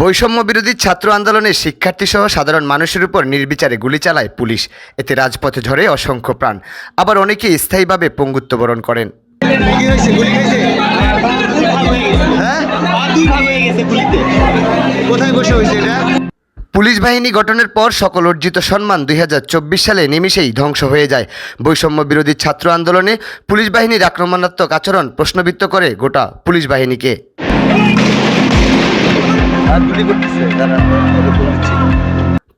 বৈষম্য বিরোধী ছাত্র আন্দোলনে শিক্ষার্থীসহ সাধারণ মানুষের উপর নির্বিচারে গুলি চালায় পুলিশ। এতে রাজপথে ঝরে অসংখ্য প্রাণ। আবার অনেকে স্থায়ীভাবে পঙ্গুত্ব বরণ করেন। পুলিশ বাহিনী গঠনের পর সকল অর্জিত সম্মান দুই হাজার চব্বিশ সালে নিমিষেই ধ্বংস হয়ে যায়। বৈষম্য বিরোধী ছাত্র আন্দোলনে পুলিশ বাহিনীর আক্রমণাত্মক আচরণ প্রশ্নবিত্ত করে গোটা পুলিশ বাহিনীকে।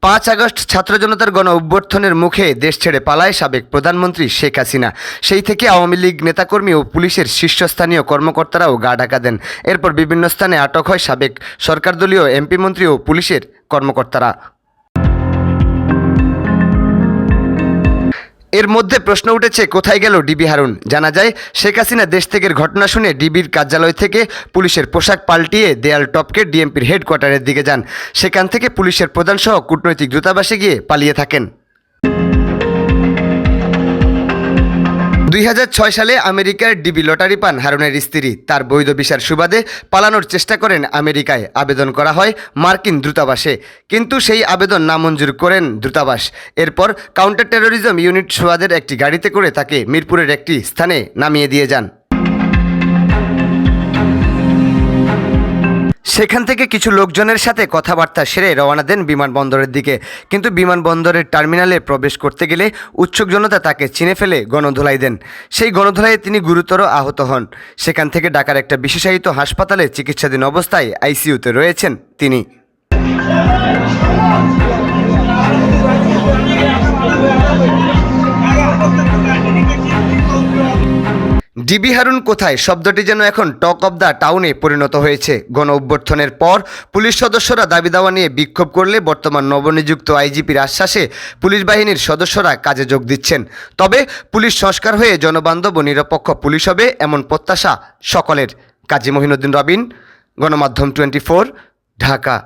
পাঁচ আগস্ট ছাত্র জনতার গণ অভ্যর্থনের মুখে দেশ ছেড়ে পালায় সাবেক প্রধানমন্ত্রী শেখ হাসিনা। সেই থেকে আওয়ামী লীগ নেতাকর্মী ও পুলিশের শীর্ষস্থানীয় কর্মকর্তারাও গা ঢাকা দেন। এরপর বিভিন্ন স্থানে আটক হয় সাবেক সরকারদলীয় এমপি মন্ত্রী ও পুলিশের কর্মকর্তারা। এর মধ্যে প্রশ্ন উঠেছে, কোথায় গেল ডিবি হারুন? জানা যায়, শেখ হাসিনা দেশ থেকে ঘটনা শুনে ডিবির কার্যালয় থেকে পুলিশের পোশাক পাল্টিয়ে দেয়াল টপকে ডিএমপির হেডকোয়ার্টারের দিকে যান। সেখান থেকে পুলিশের প্রধানসহ কূটনৈতিক দূতাবাসে গিয়ে পালিয়ে থাকেন। দুই হাজার ছয় সালে আমেরিকার ডিবি লটারি পান হারুনের স্ত্রী। তার বৈধ ভিসার সুবাদে পালানোর চেষ্টা করেন আমেরিকায়। আবেদন করা হয় মার্কিন দূতাবাসে। কিন্তু সেই আবেদন নামঞ্জুর করেন দূতাবাস। এরপর কাউন্টার টেরোরিজম ইউনিট সুবাদের একটি গাড়িতে করে তাকে মিরপুরের একটি স্থানে নামিয়ে দিয়ে যান। সেখান থেকে কিছু লোকজনের সাথে কথাবার্তা সেরে রওনা দেন বিমানবন্দরের দিকে। কিন্তু বিমানবন্দরের টার্মিনালে প্রবেশ করতে গেলে উৎসুক জনতা তাকে চিনে ফেলে গণধোলাই দেন। সেই গণধোলাইয়ে তিনি গুরুতর আহত হন। সেখান থেকে ডাকার একটা বিশেষায়িত হাসপাতালে চিকিৎসাধীন অবস্থায় আইসিইউতে রয়েছেন তিনি। ডিবি হারুন কোথায়? শব্দটি যেন এখন টক অব দ্য টাউনে পরিণত হয়েছে। গণ অভ্যর্থনের পর পুলিশ সদস্যরা দাবি দাওয়া নিয়ে বিক্ষোভ করলে বর্তমান নবনিযুক্ত আইজিপির আশ্বাসে পুলিশ বাহিনীর সদস্যরা কাজে যোগ দিচ্ছেন। তবে পুলিশ সংস্কার হয়ে জনবান্ধব ও নিরপেক্ষ পুলিশ হবে এমন প্রত্যাশা সকলের। কাজী মহিনুদ্দিন রবিন, গণমাধ্যম টোয়েন্টি ঢাকা।